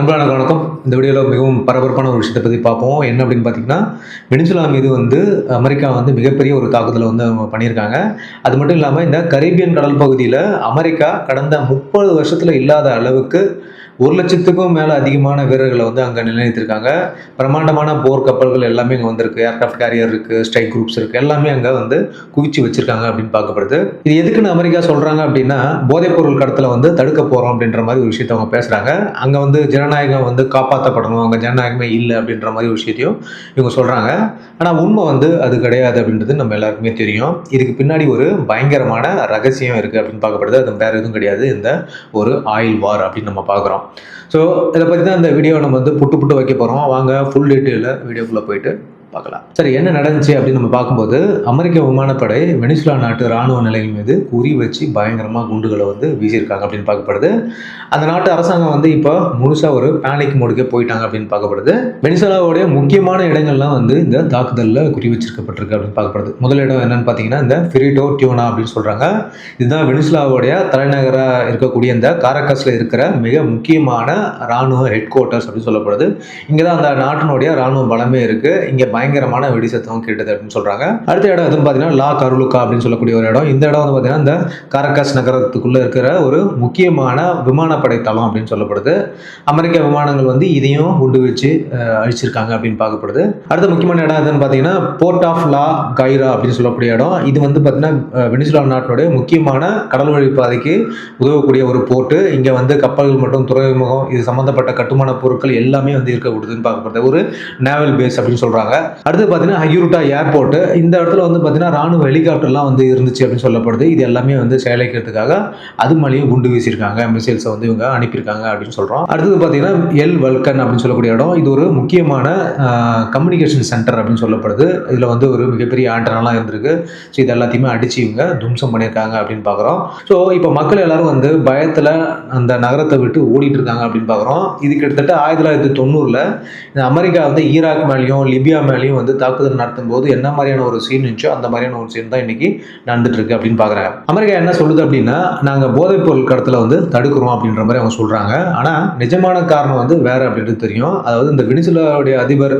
நண்பர்களான வணக்கம். இந்த வீடியோவில் மிகவும் பரபரப்பான ஒரு விஷயத்தை பற்றி பார்ப்போம். என்ன அப்படின்னு பார்த்தீங்கன்னா வெனிசுலா மீது வந்து அமெரிக்கா வந்து மிகப்பெரிய ஒரு தாக்குதலை வந்து பண்ணியிருக்காங்க. அது மட்டும் இல்லாமல் இந்த கரீபியன் கடல் பகுதியில் அமெரிக்கா கடந்த முப்பது வருஷத்தில் இல்லாத அளவுக்கு ஒரு லட்சத்துக்கும் மேலே அதிகமான வீரர்களை வந்து அங்கே நிலைநிறுத்திருக்காங்க பிரம்மாண்டமான போர் கப்பல்கள் எல்லாமே இங்கே வந்திருக்கு. ஏர்க்ராஃப்ட் கேரியர் இருக்குது ஸ்ட்ரைக் குரூப்ஸ் இருக்குது எல்லாமே அங்கே வந்து குவிச்சு வச்சிருக்காங்க அப்படின்னு பார்க்கப்படுது. இது எதுக்குன்னு அமெரிக்கா சொல்கிறாங்க அப்படின்னா போதைப்பொருள் கடத்தில் வந்து தடுக்க போகிறோம் அப்படின்ற மாதிரி ஒரு விஷயத்தை அவங்க பேசுகிறாங்க அங்கே வந்து ஜனநாயகம் வந்து காப்பாற்றப்படணும் அங்கே ஜனநாயகமே இல்லை அப்படின்ற மாதிரி ஒரு விஷயத்தையும் இவங்க சொல்கிறாங்க ஆனால் உண்மை வந்து அது கிடையாது அப்படின்றது நம்ம எல்லாருக்குமே தெரியும். இதுக்கு பின்னாடி ஒரு பயங்கரமான ரகசியம் இருக்குது அப்படின்னு பார்க்கப்படுது. அது வேறு எதுவும் கிடையாது. இந்த ஒரு ஆயில் வார் அப்படின்னு நம்ம பார்க்குறோம். ஸோ இதை பற்றி தான் இந்த வீடியோ நம்ம வந்து புட்டு புட்டு வைக்க போகிறோம் வாங்க ஃபுல் டீட்டெயிலில் வீடியோக்குள்ளே போயிட்டு பார்க்கலாம். சரி என்ன நடந்துச்சு அப்படின்னு நம்ம பார்க்கும்போது அமெரிக்க விமானப்படை வெனிசுலா நாட்டு ராணுவ நிலையின் மீது குறி வச்சு பயங்கரமாக குண்டுகளை வந்து வீசியிருக்காங்க அப்படின்னு பார்க்கப்படுது. அந்த நாட்டு அரசாங்கம் வந்து இப்போ முழுசாக ஒரு பேனிக் மோடுக்கே போயிட்டாங்க அப்படின்னு பார்க்கப்படுது. வெனிசுலாவுடைய முக்கியமான இடங்கள்லாம் வந்து இந்த தாக்குதலில் குறி வச்சிருக்கப்பட்டிருக்கு அப்படின்னு பார்க்கப்படுது. முதல் இடம் என்னன்னு பார்த்தீங்கன்னா இந்த ஃபிரிடோ டியூனா அப்படின்னு சொல்கிறாங்க இதுதான் வெனிசுலாவுடைய தலைநகராக இருக்கக்கூடிய இந்த காரக்கஸில் இருக்கிற மிக முக்கியமான ராணுவ ஹெட் குவார்ட்டர்ஸ் அப்படின்னு சொல்லப்படுது. இங்கே தான் அந்த நாட்டினுடைய ராணுவ பலமே இருக்குது இங்கே பயங்கரமான வெடி சத்தம் கேட்டது அப்படின்னு சொல்கிறாங்க அடுத்த இடம் எதுன்னு பார்த்தீங்கன்னா லா கருலுக்கா அப்படின்னு சொல்லக்கூடிய ஒரு இடம். இந்த இடம் வந்து பார்த்தீங்கன்னா இந்த காரக்காஸ் நகரத்துக்குள்ளே இருக்கிற ஒரு முக்கியமான விமானப்படை தளம் அப்படின்னு சொல்லப்படுது. அமெரிக்க விமானங்கள் வந்து இதையும் குண்டு வச்சு அழிச்சிருக்காங்க அப்படின்னு பார்க்கப்படுது. அடுத்த முக்கியமான இடம் எதுன்னு பார்த்தீங்கன்னா போர்ட் ஆஃப் லா கைரா அப்படின்னு சொல்லக்கூடிய இடம். இது வந்து பார்த்தீங்கன்னா வெனிசுலா நாட்டினுடைய முக்கியமான கடல் வழி பாதைக்கு உதவக்கூடிய ஒரு போர்ட்டு. இங்கே வந்து கப்பல்கள் மற்றும் துறைமுகம் இது சம்மந்தப்பட்ட கட்டுமான பொருட்கள் எல்லாமே வந்து இருக்கக்கூடியதுன்னு பார்க்கப்படுது. ஒரு நேவல் பேஸ் அப்படின்னு சொல்கிறாங்க அடுத்து பார்த்தீங்கன்னா ஹயூருட்டா ஏர்போர்ட் இந்த இடத்துல வந்து பார்த்தீங்கன்னா ராணுவ ஹெலிகாப்டர்லாம் வந்து இருந்துச்சு அப்படின்னு சொல்லப்படுது. இது எல்லாமே வந்து செயலைக்கிறதுக்காக அது மேலேயும் குண்டு வீசியிருக்காங்க. மிசைல்ஸை வந்து இவங்க அனுப்பியிருக்காங்க அப்படின்னு சொல்கிறோம் அடுத்தது பார்த்தீங்கன்னா எல் வல்கன் அப்படின்னு சொல்லக்கூடிய இடம். இது ஒரு முக்கியமான கம்யூனிகேஷன் சென்டர் அப்படின்னு சொல்லப்படுது. இதில் வந்து ஒரு மிகப்பெரிய ஆண்டனெல்லாம் இருந்திருக்கு. ஸோ இது எல்லாத்தையுமே அடிச்சு இவங்க தும்சம் பண்ணியிருக்காங்க அப்படின்னு பார்க்குறோம் ஸோ இப்போ மக்கள் எல்லாரும் வந்து பயத்தில் அந்த நகரத்தை விட்டு ஓடிட்டு இருக்காங்க அப்படின்னு பார்க்குறோம் இது கிட்டத்தட்ட ஆயிரத்தி தொள்ளாயிரத்தி தொண்ணூறில் இந்த அமெரிக்கா வந்து ஈராக் மேலேயும் லிபியா மேலேயும் வந்து தாக்குதல் நடத்தும் போது என்ன மாதிரியான ஒரு சீன் இருந்துச்சோ அந்த மாதிரியான ஒரு சீன் தான் இன்னைக்கு நடந்துட்டு இருக்கு அப்படின்னு பாக்குறாங்க. அமெரிக்கா என்ன சொல்லுது அப்படின்னா நாங்கள் போதைப் பொருள் கடத்தலை வந்து தடுக்கிறோம் அப்படின்ற மாதிரி அவங்க சொல்கிறாங்க ஆனால் நிஜமான காரணம் வந்து வேற அப்படின்றது தெரியும். அதாவது இந்த வெனிசுலாவுடைய அதிபர்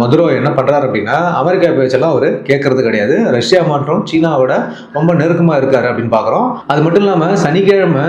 மதுரோ என்ன பண்ணுறாரு அப்படின்னா அமெரிக்கா பேச்செல்லாம் அவர் கேட்கறது கிடையாது. ரஷ்யா மற்றும் சீனாவோட ரொம்ப நெருக்கமாக இருக்காரு அப்படின்னு பார்க்குறோம் அது மட்டும் இல்லாமல் சனிக்கிழமை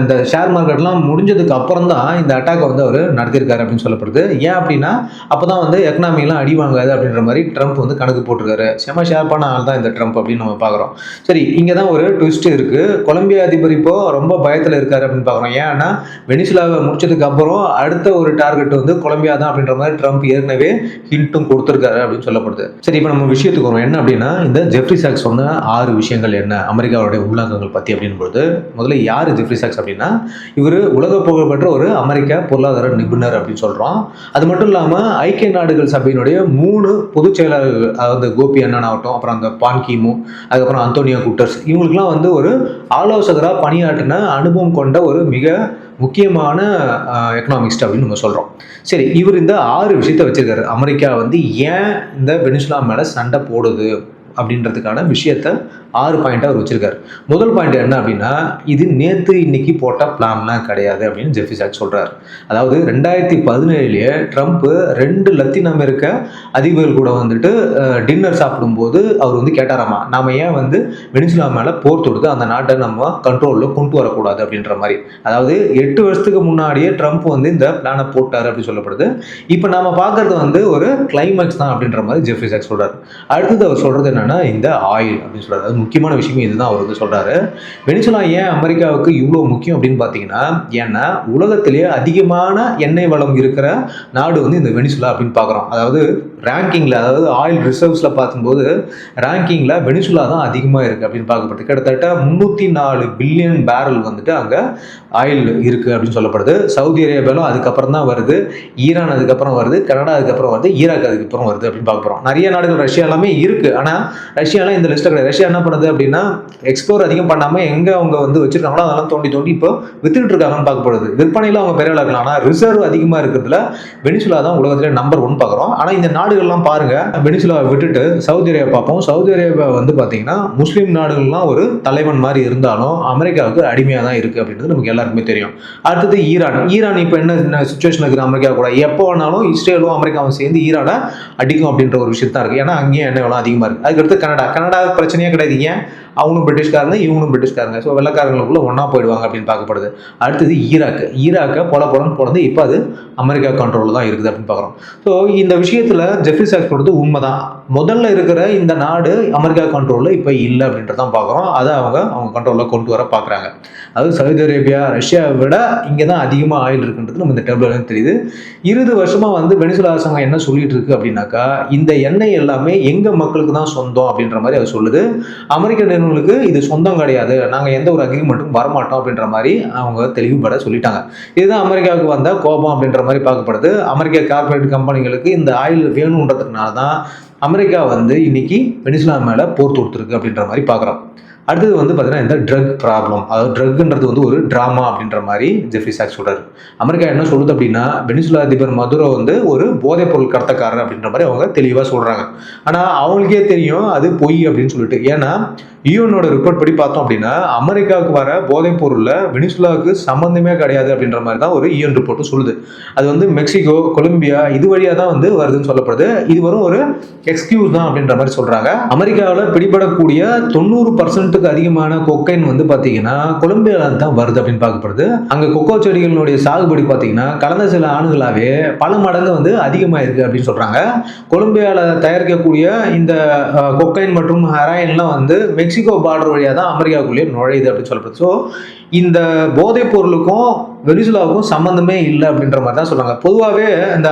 இந்த ஷேர் மார்க்கெட்லாம் முடிஞ்சதுக்கு அப்புறம் தான் இந்த அட்டாக்கை வந்து அவர் நடத்தியிருக்காரு அப்படின்னு சொல்லப்படுது. ஏன் அப்படின்னா அப்போ தான் வந்து எக்கனாமிலாம் அடி ஆகாது அப்படின்ற மாதிரி ட்ரம்ப் வந்து கணக்கு போட்டிருக்காரு. செம ஷேர் ஆள் தான் இந்த ட்ரம்ப் அப்படின்னு நம்ம பார்க்குறோம். சரி இங்கே தான் ஒரு ட்விஸ்ட் இருக்குது கொலம்பியா அதிபர் இப்போ ரொம்ப பயத்தில் இருக்காரு அப்படின்னு பார்க்குறோம். ஏன்னா வெனிசுலாவை முடிச்சதுக்கு அப்புறம் அடுத்த ஒரு டார்கெட் வந்து கொலம்பியா தான் அப்படின்ற மாதிரி ட்ரம்ப் ஏற்கனவே ஹிண்ட்டும் கொடுத்துருக்காரு அப்படின்னு சொல்லப்படுது. சரி இப்போ நம்ம விஷயத்துக்கு வரோம் என்ன அப்படின்னா இந்த ஜெஃப்ரி சாக்ஸ் சொன்ன ஆறு விஷயங்கள் என்ன? அமெரிக்காவுடைய உள்ளங்கங்கள் பற்றி அப்படின்பொழுது முதல்ல யார் ஜெஃப்ரி சாக்ஸ் அப்படின்னா இவர் உலக புகழ்பெற்ற ஒரு அமெரிக்க பொருளாதார நிபுணர் அப்படின்னு சொல்கிறோம் அது மட்டும் இல்லாமல் ஐக்கிய நாடுகள் சபையினுடைய மூணு பொதுச் செயலாளர்கள் அதாவது கோபி அண்ணன் ஆகட்டும் அப்புறம் அந்த பான் கிமு அதுக்கப்புறம் அந்தோனியோ குட்டர்ஸ் இவங்களுக்குலாம் வந்து ஒரு ஆலோசகராக பணியாற்றின அனுபவம் கொண்ட ஒரு மிக முக்கியமான எக்கனாமிக்ஸ்ட் அப்படின்னு நம்ம சொல்கிறோம் சரி இவர் இந்த ஆறு விஷயத்தை வச்சுருக்காரு. அமெரிக்கா வந்து ஏன் இந்த வெனிசுலா மேலே சண்டை போடுது? அப்படின்றதுக்கான விஷயத்த ஆறு பாயிண்ட்டாக அவர் வச்சிருக்காரு. முதல் பாயிண்ட் என்ன அப்படின்னா இது நேற்று இன்னைக்கு போட்ட பிளான்லாம் கிடையாது அப்படின்னு ஜெஃபி சாக் சொல்கிறார் அதாவது ரெண்டாயிரத்தி பதினேழுலேயே ட்ரம்ப்பு ரெண்டு லத்தீன் அமெரிக்க அதிபர்கள் கூட வந்துட்டு டின்னர் சாப்பிடும்போது அவர் வந்து கேட்டாராமா நாம ஏன் வந்து வெனிசுலா மேலே போர் தொடுத்து அந்த நாட்டை நம்ம கண்ட்ரோலில் கொண்டு வரக்கூடாது அப்படின்ற மாதிரி. அதாவது எட்டு வருஷத்துக்கு முன்னாடியே ட்ரம்ப் வந்து இந்த பிளானை போட்டார் அப்படின்னு சொல்லப்படுது. இப்போ நாம பார்க்கறது வந்து ஒரு கிளைமேக்ஸ் தான் அப்படின்ற மாதிரி ஜெஃபி சாக் சொல்கிறார் அடுத்தது அவர் சொல்கிறது என்னன்னா இந்த ஆயில் அப்படின்னு சொல்கிறாரு அது முக்கியமான விஷயமே இதுதான் அவர் வந்து சொல்கிறாரு வெனிசுலா ஏன் அமெரிக்காவுக்கு இவ்வளோ முக்கியம் அப்படின்னு பார்த்தீங்கன்னா ஏன்னா உலகத்திலேயே அதிகமான எண்ணெய் வளம் இருக்கிற நாடு வந்து இந்த வெனிசுலா அப்படின்னு பார்க்குறோம். அதாவது ரேங்கிங்கில் அதாவது ஆயில் ரிசர்வ்ஸில் பார்க்கும்போது ரேங்கிங்கில் வெனிசுலா தான் அதிகமாக இருக்குது அப்படின்னு பார்க்கப்படுது கிட்டத்தட்ட முந்நூற்றி நாலு பில்லியன் பேரல் வந்துட்டு அங்கே ஆயில் இருக்குது அப்படின்னு சொல்லப்படுது. சவுதி அரேபியாலும் அதுக்கப்புறம் தான் வருது. ஈரான் அதுக்கப்புறம் வருது. கனடா அதுக்கப்புறம் வருது. ஈராக் அதுக்கப்புறம் வருது அப்படின்னு பார்க்க போகிறோம் நிறைய நாடுகள் ரஷ்யா எல்லாமே இருக்குது ஆனால் ரஷ்யாலாம் இந்த லிஸ்ட்டில் கிடையாது. ரஷ்யா என்ன பண்ணுது அப்படின்னா எக்ஸ்ப்ளோர் அதிகம் பண்ணாமல் எங்கே அவங்க வந்து வச்சுருக்காங்களோ அதெல்லாம் தோண்டி தோண்டி இப்போ வித்துக்கிட்டு இருக்காங்கன்னு பார்க்கப்படுது விற்பனையில் அவங்க பெரிய இருக்கலாம் ஆனால் ரிசர்வ் அதிகமாக இருக்கிறதுல வெனிசுலா தான் உலகத்திலே நம்பர் ஒன் பார்க்குறோம். ஆனால் இந்த நாடுகள்லாம் பாருங்கள் வெனிசுலாவை விட்டுட்டு சவுதி அரேபியா பார்ப்போம். சவுதி அரேபியா வந்து பார்த்தீங்கன்னா முஸ்லீம் நாடுகள்லாம் ஒரு தலைவன் மாதிரி இருந்தாலும் அமெரிக்காவுக்கு அடிமையாக தான் இருக்குது அப்படின்றது நமக்கு எல்லாருக்குமே தெரியும். அடுத்தது ஈரான். ஈரான் இப்போ என்ன சுச்சுவேஷன் இருக்குது? அமெரிக்கா கூட எப்போ வேணாலும் இஸ்ரேலும் அமெரிக்காவும் சேர்ந்து ஈரானை அடிக்கும் அப்படின்ற ஒரு விஷயம் தான் இருக்குது ஏன்னா அங்கேயும் எண்ணெய் வளம் அதிகமாக இருக்குது அதுக்கடுத்து கனடா. கனடா பிரச்சனையே கிடையாது. ஏன்? அவங்களும் பிரிட்டிஷ்காரங்க இவங்களும் பிரிட்டிஷ்காரங்க. ஸோ வெள்ளக்காரங்களுக்குள்ள ஒன்றா போயிடுவாங்க அப்படின்னு பார்க்கப்படுது. அடுத்தது ஈராக்கு ஈராக்கை பொல பொலன்னு பிறந்து இப்போ அது அமெரிக்கா கண்ட்ரோலில் தான் இருக்குது அப்படின்னு பார்க்குறோம். ஸோ இந்த விஷயத்தில் ஜெஃப்ரி சாக்ஸ் சொல்கிறது உண்மை தான் முதல்ல இருக்கிற இந்த நாடு அமெரிக்கா கண்ட்ரோலில் இப்போ இல்லை அப்படின்றதான் பார்க்குறோம். அதை அவங்க அவங்க கண்ட்ரோலில் கொண்டு வர பார்க்குறாங்க. அது சவுதி அரேபியா ரஷ்யாவை விட இங்கே தான் அதிகமாக ஆயில் இருக்குன்றது நம்ம இந்த டேபிள் தெரியுது. இருபது வருஷமாக வந்து வெனிசுலா அரசாங்கம் என்ன சொல்லிட்டு இருக்கு அப்படின்னாக்கா இந்த எண்ணெய் எல்லாமே எங்கள் மக்களுக்கு தான் சொந்தம் அப்படின்ற மாதிரி அவர் சொல்லுது. அமெரிக்க நிறுவனங்களுக்கு இது சொந்தம் கிடையாது. நாங்கள் எந்த ஒரு அக்ரிமெண்ட்டும் வரமாட்டோம் அப்படின்ற மாதிரி அவங்க தெளிவுபட சொல்லிட்டாங்க. இதுதான் அமெரிக்காவுக்கு வந்த கோபம் அப்படின்ற மாதிரி பார்க்கப்படுது. அமெரிக்க கார்பரேட் கம்பெனிகளுக்கு இந்த ஆயில் வேணுன்றதுனால தான் அமெரிக்கா வந்து இன்னைக்கு வெனிசுலா மேலே போர் தொடுத்துருக்கு அப்படின்ற மாதிரி பார்க்குறோம் அடுத்தது வந்து பார்த்தீங்கன்னா இந்த ட்ரக் ப்ராப்ளம் அதாவது ட்ரக்ன்றது வந்து ஒரு ட்ராமா அப்படின்ற மாதிரி ஜெஃப்ரி சாக்ஸ் சொல்கிறார் அமெரிக்கா என்ன சொல்லுது அப்படின்னா வெனிசுலா அதிபர் மதுரோ வந்து ஒரு போதைப் பொருள் கடத்தக்காரர் அப்படின்ற மாதிரி அவங்க தெளிவாக சொல்கிறாங்க ஆனால் அவங்களுக்கே தெரியும் அது பொய் அப்படின்னு சொல்லிட்டு. ஏன்னா யூஎனோட ரிப்போர்ட் படி பார்த்தோம் அப்படின்னா அமெரிக்காவுக்கு வர போதைப் பொருளில் வெனிசுலாவுக்கு சம்மந்தமே கிடையாது அப்படின்ற மாதிரி தான் ஒரு யூஎன் ரிப்போர்ட்டும் சொல்லுது. அது வந்து மெக்சிகோ கொலம்பியா இது வழியாக தான் வந்து வருதுன்னு சொல்லப்படுது. இது வரும் ஒரு எக்ஸ்கியூஸ் தான் அப்படின்ற மாதிரி சொல்கிறாங்க அமெரிக்காவில் பிடிபடக்கூடிய தொண்ணூறு பர்சன்ட்டுக்கு அதிகமான கொக்கைன் வந்து பார்த்தீங்கன்னா கொலம்பியாவில் தான் வருது அப்படின்னு பார்க்கப்படுது. அங்கே கொக்கோ செடிகளினுடைய சாகுபடி பார்த்தீங்கன்னா கடந்த சில ஆண்டுகளாகவே பல மடங்கு வந்து அதிகமாக இருக்குது அப்படின்னு சொல்கிறாங்க கொலம்பியாவில் தயாரிக்கக்கூடிய இந்த கொக்கைன் மற்றும் ஹெராயின்லாம் வந்து மெக்சிகோ பார்டர் வழியாக தான் அமெரிக்காவுக்குள்ளேயே நுழையுது அப்படின்னு சொல்லப்படுது. ஸோ இந்த போதைப் பொருளுக்கும் வெனிசுலாவுக்கும் சம்மந்தமே இல்லை அப்படின்ற மாதிரி தான் சொல்லுவாங்க பொதுவாகவே இந்த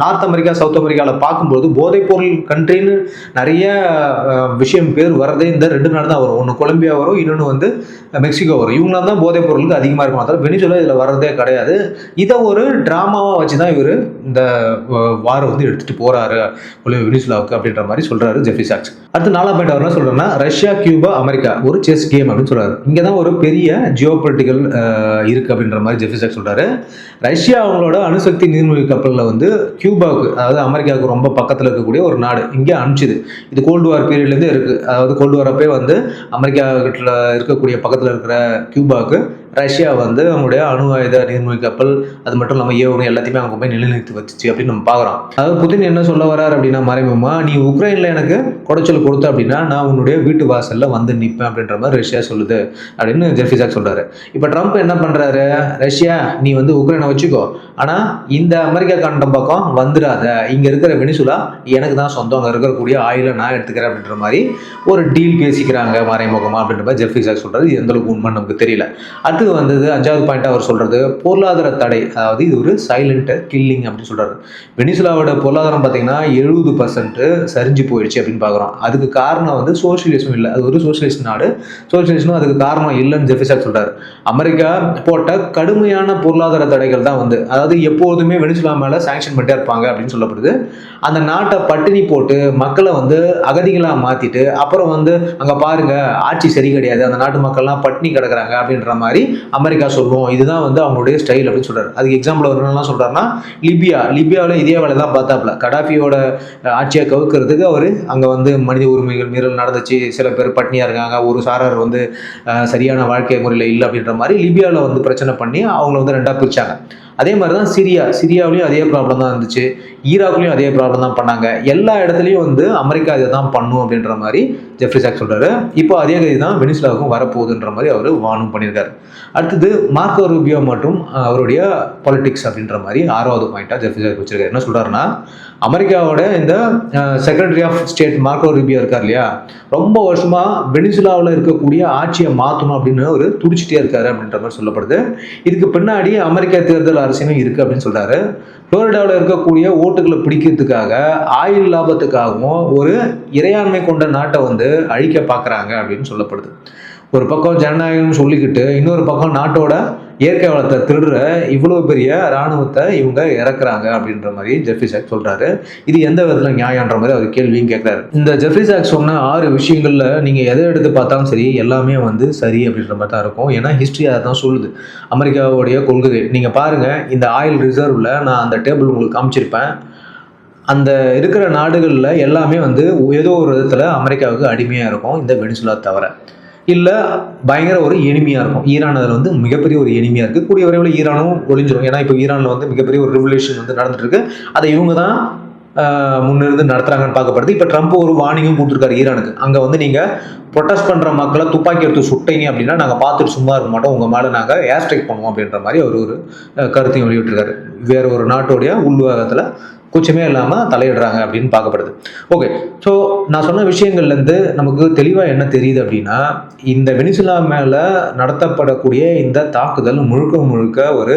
நார்த் அமெரிக்கா சவுத் அமெரிக்காவில் பார்க்கும்போது போதைப் பொருள் கண்ட்ரின்னு நிறைய விஷயம் பேர் வரதே இந்த ரெண்டு நாடு தான் வரும். ஒன்று கொலம்பியா வரும் இன்னொன்று வந்து மெக்சிகோ வரும். இவங்களாம் தான் போதைப் பொருளுக்கு அதிகமாக இருக்கும். அதாவது வெனிசுலா இதில் வர்றதே கிடையாது. இதை ஒரு ட்ராமாவாக வச்சு தான் இவர் இந்த வாரம் வந்து எடுத்துகிட்டு போகிறாரு வெனிசுலாவுக்கு அப்படின்ற மாதிரி சொல்கிறாரு ஜெஃபி சாக்ஸ். அடுத்து நாலாம் பாயிண்ட் அவர் என்ன சொல்கிறேன்னா ரஷ்யா கியூபா அமெரிக்கா ஒரு செஸ் கேம் அப்படின்னு சொல்கிறாரு இங்கே தான் ஒரு பெரிய ஜியோ பொலிட்டிக்கல் இருக்குது அப்படின்ற மாதிரி ஜெஃபி சொல்கிறாரு ரஷ்யா அவங்களோட அணுசக்தி நீர்மூழ்கி கப்பலில் வந்து கியூபாவுக்கு அதாவது அமெரிக்காவுக்கு ரொம்ப பக்கத்தில் இருக்கக்கூடிய ஒரு நாடு இங்கே அனுப்பிச்சுது. இது கோல்டு வார் பீரியட்லேருந்து இருக்குது அதாவது கோல்டு வார் அப்பே வந்து அமெரிக்கா இருக்கக்கூடிய பக்கத்தில் இருக்கிற கியூபாவுக்கு ரஷ்யா வந்து அவங்களுடைய அணு ஆயுத நீர்மூழ்கி கப்பல் அது மட்டும் இல்லாமல் ஏவுகணை எல்லாத்தையுமே அவங்க போய் நிலைநிறுத்தி வச்சுச்சு அப்படின்னு நம்ம பார்க்குறோம். அதாவது புதின் என்ன சொல்ல வரார் அப்படின்னா மறைமுகமா நீ உக்ரைனில் எனக்கு குடைச்சல் கொடுத்த அப்படின்னா நான் உன்னுடைய வீட்டு வாசலில் வந்து நிற்பேன் அப்படின்ற மாதிரி ரஷ்யா சொல்லுது அப்படின்னு ஜெஃபிசாக் சொல்கிறாரு இப்போ ட்ரம்ப் என்ன பண்ணுறாரு ரஷ்யா நீ வந்து உக்ரைனை வச்சுக்கோ. ஆனால் இந்த அமெரிக்கா கண்டம் பக்கம் வந்துடாத. இங்கே இருக்கிற வெனிசுலா எனக்கு தான் சொந்தம். அங்கே இருக்கக்கூடிய ஆயிலை நான் எடுத்துக்கிறேன் அப்படின்ற மாதிரி ஒரு டீல் பேசிக்கிறாங்க மறைமுகமா அப்படின்ற மாதிரி ஜெஃபிசாக் சொல்கிறது எந்த அளவுக்கு உண்மை நமக்கு தெரியல. அடுத்து அடுத்தது வந்தது அஞ்சாவது பாயிண்ட் அவர் சொல்கிறது பொருளாதார தடை. அதாவது இது ஒரு சைலண்ட் கில்லிங் அப்படின்னு சொல்கிறாரு வெனிசுலாவோட பொருளாதாரம் பார்த்தீங்கன்னா எழுபது பர்சன்ட் சரிஞ்சு போயிடுச்சு அப்படின்னு பார்க்குறோம். அதுக்கு காரணம் வந்து சோசியலிசம் இல்லை. அது ஒரு சோஷியலிஸ்ட் நாடு. சோசியலிசமும் அதுக்கு காரணம் இல்லைன்னு ஜெஃபிசாக் சொல்கிறார் அமெரிக்கா போட்ட கடுமையான பொருளாதார தடைகள் தான் வந்து. அதாவது எப்போதுமே வெனிசுலா மேலே சாங்ஷன் பண்ணிட்டே இருப்பாங்க அப்படின்னு சொல்லப்படுது. அந்த நாட்டை பட்டினி போட்டு மக்களை வந்து அகதிகளாக மாற்றிட்டு அப்புறம் வந்து அங்கே பாருங்க ஆட்சி சரி கிடையாது. அந்த நாட்டு மக்கள்லாம் பட்டினி கிடக்குறாங்க அப்படின்ற மாதிரி அமெரிக்கா சொல்லுவோம் இதுதான் வந்து அவங்களுடைய ஸ்டைல் அப்படின்னு சொல்கிறார் அதுக்கு எக்ஸாம்பிள் அவர் என்னெல்லாம் சொல்கிறாருன்னா லிபியா லிபியாவில் இதே வேலை தான் பார்த்தாப்புல. கடாஃபியோட ஆட்சியை கவுக்கிறதுக்கு அவர் அங்கே வந்து மனித உரிமைகள் மீறல் நடந்துச்சு. சில பேர் பட்னியாக இருக்காங்க. ஒரு சாரார் வந்து சரியான வாழ்க்கை முறையில் இல்லை அப்படின்ற மாதிரி லிபியாவில் வந்து பிரச்சனை பண்ணி அவங்கள வந்து ரெண்டாக பிரித்தாங்க அதே மாதிரி தான் சிரியா. சிரியாவிலையும் அதே ப்ராப்ளம் தான் இருந்துச்சு. ஈராக்லையும் அதே ப்ராப்ளம் தான் பண்ணாங்க. எல்லா இடத்துலையும் வந்து அமெரிக்கா இதை தான் பண்ணும் அப்படின்ற மாதிரி ஜெஃப்ரி சாக் சொல்கிறாரு இப்போ அதே கதி தான் வெனிசுலாவுக்கும் வரப்போகுதுன்ற மாதிரி அவர் வானும் பண்ணியிருக்காரு. அடுத்தது மார்க்கோ ரூபியோ மற்றும் அவருடைய பாலிட்டிக்ஸ் அப்படின்ற மாதிரி ஆறாவது பாயிண்ட்டாக ஜெஃப்ரி சாக் வச்சிருக்காரு. என்ன சொல்கிறாருன்னா அமெரிக்காவோட இந்த secretary of state Marco Rubio இருக்கார் இல்லையா? ரொம்ப வருஷமாக வெனிசுலாவில் இருக்கக்கூடிய ஆட்சியை மாற்றணும் அப்படின்னு அவர் துடிச்சிட்டே இருக்காரு அப்படின்ற மாதிரி சொல்லப்படுது. இதுக்கு பின்னாடி அமெரிக்க தேர்தல் அரசியலும் இருக்கு அப்படின்னு சொல்கிறாரு ஃப்ளோரிடாவில் இருக்கக்கூடிய ஓட்டுகளை பிடிக்கிறதுக்காக ஆயுள் லாபத்துக்காகவும் ஒரு இறையாண்மை கொண்ட நாட்டை வந்து அழிக்க பார்க்குறாங்க அப்படின்னு சொல்லப்படுது. ஒரு பக்கம் ஜனநாயகம்னு சொல்லிக்கிட்டு இன்னொரு பக்கம் நாட்டோட இயற்கை வளத்தை திருடுற இவ்வளோ பெரிய இராணுவத்தை இவங்க இறக்குறாங்க அப்படின்ற மாதிரி ஜெஃப்ரி சாக் சொல்கிறாரு இது எந்த விதத்தில் நியாயன்ற மாதிரி அவர் கேள்வியும் கேட்குறாரு இந்த ஜெஃப்ரி சாக் சொன்ன ஆறு விஷயங்களில் நீங்கள் எதை எடுத்து பார்த்தாலும் சரி எல்லாமே வந்து சரி அப்படின்ற மாதிரி தான் இருக்கும். ஏன்னா ஹிஸ்ட்ரி அதை தான் சொல்லுது. அமெரிக்காவுடைய கொள்கை. நீங்கள் பாருங்கள் இந்த ஆயில் ரிசர்வில் நான் அந்த டேபிள் உங்களுக்கு காமிச்சிருப்பேன். அந்த இருக்கிற நாடுகளில் எல்லாமே வந்து ஏதோ ஒரு விதத்தில் அமெரிக்காவுக்கு அடிமையாக இருக்கும். இந்த வெனிசுலா தவிர. இல்லை பயங்கர ஒரு எளிமையாக இருக்கும். ஈரான் அதில் வந்து மிகப்பெரிய ஒரு எளிமையாக இருக்குது கூடிய விரைவில் ஈரானும் ஒளிஞ்சிரும். ஏன்னா இப்போ ஈரானில் வந்து மிகப்பெரிய ஒரு ரெவல்யூஷன் வந்து நடந்துட்டுருக்கு. அதை இவங்க தான் முன்னிருந்து நடத்துகிறாங்கன்னு பார்க்கப்படுது. இப்போ ட்ரம்ப் ஒரு வார்னிங்கும் கொடுத்துருக்காரு ஈரானுக்கு. அங்கே வந்து நீங்கள் ப்ரொட்டஸ்ட் பண்ணுற மக்களை துப்பாக்கி எடுத்து சுட்டீங்க அப்படின்னா நாங்கள் பார்த்துட்டு சும்மா இருக்க மாட்டோம். உங்கள் மேலே நாங்கள் ஏர் ஸ்ட்ரைக் பண்ணுவோம் அப்படின்ற மாதிரி அவர் ஒரு கருத்தையும் வெளியிட்டிருக்காரு. வேற ஒரு நாட்டுடைய உள்வாகத்தில் கூச்சமே இல்லாமல் தலையிடுறாங்க அப்படின்னு பார்க்கப்படுது. ஓகே ஸோ நான் சொன்ன விஷயங்கள்லேருந்து நமக்கு தெளிவாக என்ன தெரியுது அப்படின்னா இந்த வெனிசுலா மேலே நடத்தப்படக்கூடிய இந்த தாக்குதல் முழுக்க முழுக்க ஒரு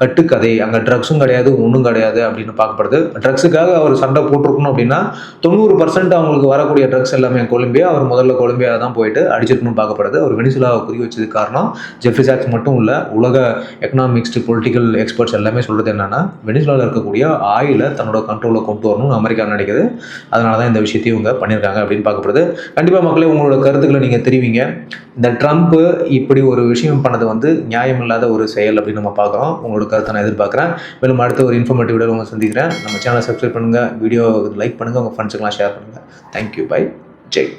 கட்டுக்கதை அங்கே ட்ரக்ஸும் கிடையாது ஒன்றும் கிடையாது அப்படின்னு பார்க்கப்படுது. ட்ரக்ஸுக்காக அவர் சண்டை போட்டிருக்கணும் அப்படின்னா தொண்ணூறு பர்சன்ட் அவங்களுக்கு வரக்கூடிய ட்ரக்ஸ் எல்லாமே கொலம்பியா அவர் முதல்ல கொலம்பியா தான் போயிட்டு அடிச்சிருக்கணும் பார்க்கப்படுது. அவர் வெனிசுலாவை குறி வச்சது காரணம் ஜெஃப்ரி சாக்ஸ் மட்டும் இல்லை உலக எக்கனாமிக்ஸ்டு பொலிட்டிக்கல் எக்ஸ்பர்ட்ஸ் எல்லாமே சொல்கிறது என்னன்னா வெனிசுலாவில் இருக்கக்கூடிய ஆயிலை தன்னோட கண்ட்ரோலில் கொண்டு வரணும்னு அமெரிக்கா நினைக்குது. அதனால தான் இந்த விஷயத்தையும் இவங்க பண்ணியிருக்காங்க அப்படின்னு பார்க்கப்படுது. கண்டிப்பாக மக்களே உங்களோட கருத்துக்களை நீங்கள் தெரிவிங்க. இந்த ட்ரம்ப்பு இப்படி ஒரு விஷயம் பண்ணது வந்து நியாயமில்லாத ஒரு செயல் அப்படின்னு நம்ம பார்க்குறோம். உங்களோட கருத்தை நான் எதிர்பார்க்குறேன். மேலும் அடுத்த ஒரு இன்ஃபர்மேட்டிவ் வீடியோ உங்களை சந்திக்கிறேன். நம்ம சேனலை சப்ஸ்கிரைப் பண்ணுங்கள் வீடியோ லைக் பண்ணுங்கள் உங்கள் ஃப்ரெண்ட்ஸுக்கெல்லாம் ஷேர் பண்ணுங்கள் தேங்க்யூ பை ஜெய்